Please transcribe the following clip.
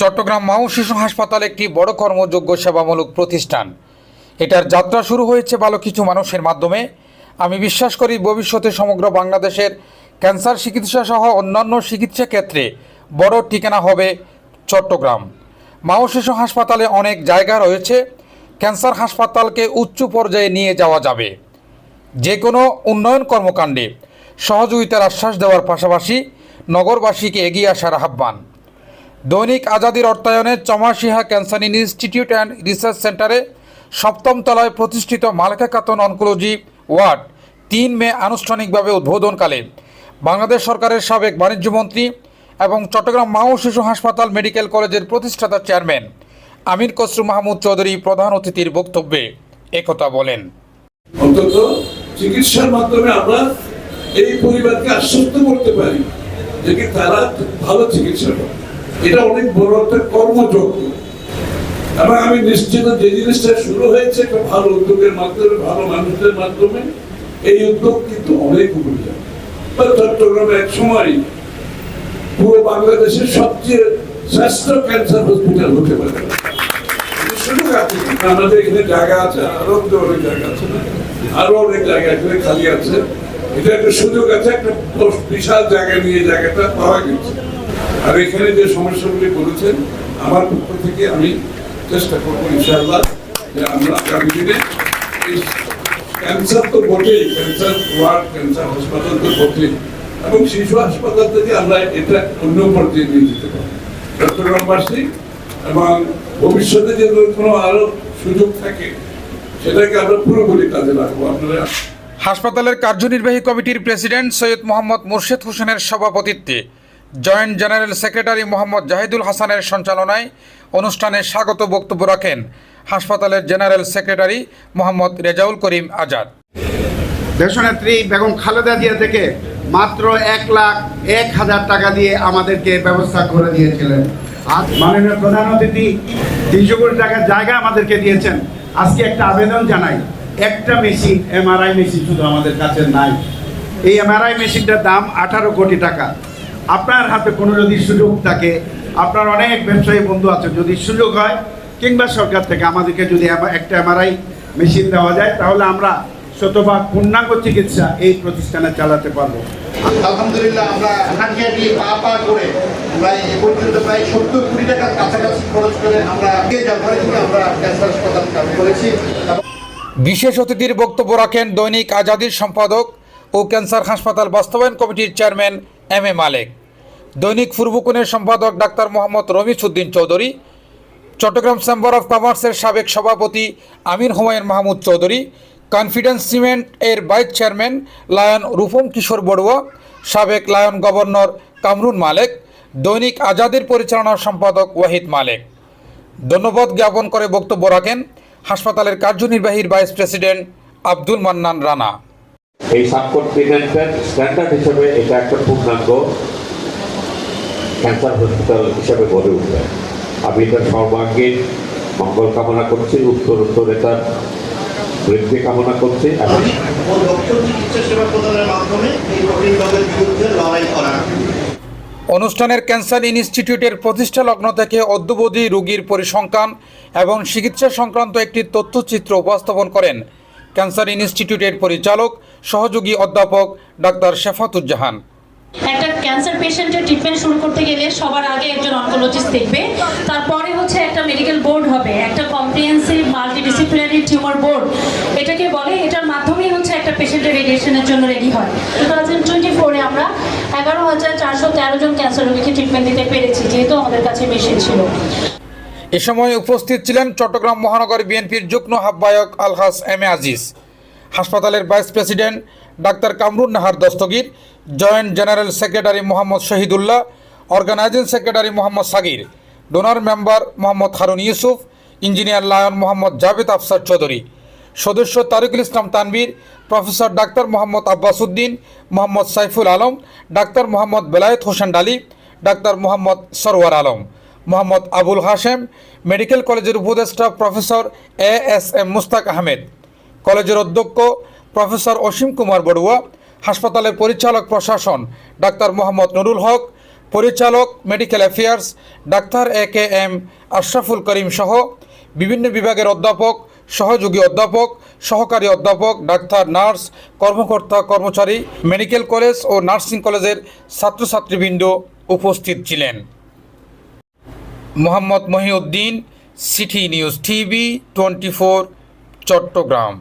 চট্টগ্রাম মা ও শিশু হাসপাতাল একটি বড় কর্মযোগ্য সেবামূলক প্রতিষ্ঠান। এটার যাত্রা শুরু হয়েছে ভালো কিছু মানুষের মাধ্যমে। আমি বিশ্বাস করি ভবিষ্যতে সমগ্র বাংলাদেশের ক্যান্সার চিকিৎসা সহ অন্যান্য চিকিৎসা ক্ষেত্রে বড় ঠিকানা হবে চট্টগ্রাম। মা ও শিশু হাসপাতালে অনেক জায়গা রয়েছে। ক্যান্সার হাসপাতালকে উচ্চ পর্যায়ে নিয়ে যাওয়া যাবে। যে কোনো উন্নয়ন কর্মকাণ্ডে সহযোগিতার আশ্বাস দেওয়ার পাশাপাশি নগরবাসীকে এগিয়ে আসার আহ্বান। দৈনিক আজাদির অর্থায়নে চমাশিহা ক্যান্সার ইনস্টিটিউট অ্যান্ড রিসার্চ সেন্টারে সপ্তম তলায় প্রতিষ্ঠিত মালেকা কাতন অনকোলজি ওয়ার্ড তিন মে আনুষ্ঠানিকভাবে উদ্বোধনকালে বাংলাদেশ সরকারের সাবেক বাণিজ্যমন্ত্রী এবং চট্টগ্রাম মা ও শিশু হাসপাতাল মেডিকেল কলেজের প্রতিষ্ঠাতা চেয়ারম্যান আমির খসরু মাহমুদ চৌধুরী প্রধান অতিথির বক্তব্যে একথা বলেন। অন্তত চিকিৎসার মাধ্যমে আমরা এই পরিবারকে আশ্বস্ত করতে পারি যে তারা ভালো চিকিৎসা পাবে এটা অনেক বড় একটা কর্মযজ্ঞ। এবং আমি নিশ্চিত যে জিনিসটা শুরু হয়েছে একটা ভালো উদ্যোগের মাধ্যমে, ভালো মানুষদের মাধ্যমে, এই উদ্যোগ কিন্তু অনেক উপরে যাবে চট্টগ্রামে এক সময় পুরো বাংলাদেশের সবচেয়ে শ্রেষ্ঠ ক্যান্সার হসপিটাল হতে পারে। সুযোগ আছে। আমাদের এখানে জায়গা আছে, আরও অনেক জায়গা আছে? আরও অনেক জায়গা এখানে খালি আছে। এটা একটা সুযোগ আছে, একটা বিশাল জায়গা নিয়ে জায়গাটা পাওয়া গেছে। আর এখানে যে সমস্যাগুলি বলেছেন, আমার পক্ষ থেকে আমি চেষ্টা করব ইনশাআল্লাহ যে আমরা আগামী দিনে ক্যান্সার তো বটেই, ক্যান্সার ওয়ার্ড, ক্যান্সার হাসপাতাল তো বটেই। এবং শিশু হাসপাতাল থেকে আমরা এটা অন্য পর্যায়ে নিয়ে যেতে পারি। চট্টগ্রামবাসী এবং ভবিষ্যতে যে কোনো আরও সুযোগ থাকে, সেটাকে আমরা পুরোপুরি কাজে লাগবো। আপনারা হাসপাতালের কার্যনির্বাহী কমিটির প্রেসিডেন্ট সৈয়দ মোহাম্মদ মুর্শেদ হোসেনের সভাপতিত্বে joint general secretary Mohammad Zahidul হাসানের সঞ্চালনায় অনুষ্ঠানে স্বাগত বক্তব্য রাখেন হাসপাতালের জেনারেল সেক্রেটারি মোহাম্মদ রেজাউল করিম আজাদ। দেশনেত্রী বেগম খালেদা জিয়া থেকে মাত্র এক লাখ এক হাজার টাকা দিয়ে আমাদেরকে ব্যবস্থা করে দিয়েছিলেন। আজ মাননীয় প্রধান অতিথি তিনশো কোটি টাকার জায়গা আমাদেরকে দিয়েছেন। আজকে একটা আবেদন জানাই, একটা মেশিন, এমআরআই মেশিন শুধু আমাদের কাছে নাই। এই এমআরআই মেশিনটার দাম আঠারো কোটি টাকা। আপনার হাতে কোনো যদি সুযোগ থাকে আপনার অনেক ব্যবসায়ী বন্ধু আছে যদি সুযোগ হয় কিংবা সরকার থেকে আমাদেরকে যদি একটা এমআরআই মেশিন দেওয়া যায় তাহলে আমরা শতভাগ পূর্ণাঙ্গ চিকিৎসা এই প্রতিষ্ঠানে চালাতে পারব। আলহামদুলিল্লাহ আমরা হাঁটিয়ে পা পা করে প্রায় এ পর্যন্ত প্রায় সত্তর কোটি টাকার কাছাকাছি খরচ করে আমরা আগে জানুয়ারি থেকে আমরা ক্যান্সার হাসপাতাল চালু করেছি। বিশেষ অতিথির বক্তব্য রাখেন দৈনিক আজাদির সম্পাদক ও ক্যান্সার হাসপাতাল বাস্তবায়ন কমিটির চেয়ারম্যান এম এ মালেক। দৈনিক ফুরবুকুনের সম্পাদক ডাক্তার মোহাম্মদ রমিজ উদ্দিন চৌধুরী, চট্টগ্রাম চেম্বার অফ কমার্সের সাবেক সভাপতি আমির হুমায়ুন মাহমুদ চৌধুরী, কনফিডেন্স সিমেন্ট এর vice chairman lion Rupam Kishore Barua, সাবেক লায়ন গভর্নর কামরুন মালেক, দৈনিক আজাদের পরিচালনা সম্পাদক ওয়াহিদ মালেক। ধন্যবাদ জ্ঞাপন করে বক্তব্য রাখেন হাসপাতালের কার্যনির্বাহীর ভাইস প্রেসিডেন্ট আব্দুল মান্নান রানা। এই সাবকন্টিনেন্টের স্ট্যান্ডার্ড হিসেবে এটা একটা পূর্ণাঙ্গ ক্যান্সার হসপিটাল হিসেবে গড়ে উঠবে। আমি এটার সর্বাঙ্গীন মঙ্গল কামনা করছি উত্তর উত্তর এটার বৃদ্ধি কামনা করছি এবং ও দক্ষ চিকিৎসা সেবা প্রদানের মাধ্যমে এই কঠিন রোগের বিরুদ্ধে লড়াই করা। অনুষ্ঠানের ক্যান্সার ইনস্টিটিউটের প্রতিষ্ঠা লগ্ন থেকে অদ্যবধি রোগীর পরিসংখ্যান এবং চিকিৎসা সংক্রান্ত একটি তথ্যচিত্র উপস্থাপন করেন ক্যান্সার ইনস্টিটিউটের পরিচালক, সহযোগী অধ্যাপক ডাক্তার শেফাতুজ্জাহান। একটা ক্যান্সার পেশেন্টের ট্রিটমেন্ট শুরু করতে গেলে সবার আগে একজন অনকোলজিস্ট দেখবে। তারপরে হচ্ছে একটা মেডিকেল বোর্ড হবে, একটা কম্প্রিহেন্সিভ মাল্টিডিসিপ্লিনারি টিউমার বোর্ড এটাকে বলে, এটার মাধ্যমেই হচ্ছে একটা পেশেন্টের রেডিয়েশনের জন্য রেডি হয়। টু থাউজেন্ড টোয়েন্টি ফোরে আমরা এগারো হাজার চারশো তেরো জন ক্যান্সার রোগীকে ট্রিটমেন্ট দিতে পেরেছি, যেহেতু আমাদের কাছে মেশিন ছিল। এ সময় উপস্থিত ছিলেন চট্টগ্রাম মহানগর বিএনপির যুগ্ম আহ্বায়ক আলহাস এম এ আজিজ, হাসপাতালের vice president doctor Kamrun Nahar Dastagir, joint general secretary Mohammad Shahidullah, organising secretary Mohammad Sagir, donor member Mohammad Harun Yusuf, engineer lion Mohammad Javed Afsar Chowdhury. সদস্য তারিকুল ইসলাম তানবীর প্রফেসর ডাক্তার মোহাম্মদ আব্বাস উদ্দিন, মোহাম্মদ সাইফুল আলম, ডাক্তার মোহাম্মদ বেলায়েত হোসেন ডালি, ডাক্তার মোহাম্মদ সরওয়ার আলম। মোহাম্মদ আবুল হাশেম, মেডিকেল কলেজের উপদেষ্টা professor A S M Mustaq Ahmed, কলেজের অধ্যক্ষ professor Asim Kumar Barua, হাসপাতালের পরিচালক প্রশাসন ডাক্তার মোহাম্মদ নুরুল হক, পরিচালক medical affairs doctor A K M Ashraful Karim সহ বিভিন্ন বিভাগের অধ্যাপক, সহযোগী অধ্যাপক, সহকারী অধ্যাপক, ডাক্তার, নার্স, কর্মকর্তা, কর্মচারী, মেডিকেল কলেজ ও নার্সিং কলেজের ছাত্রছাত্রীবৃন্দ উপস্থিত ছিলেন। Mohammad Mohiuddin city news TV twenty four Chattogram.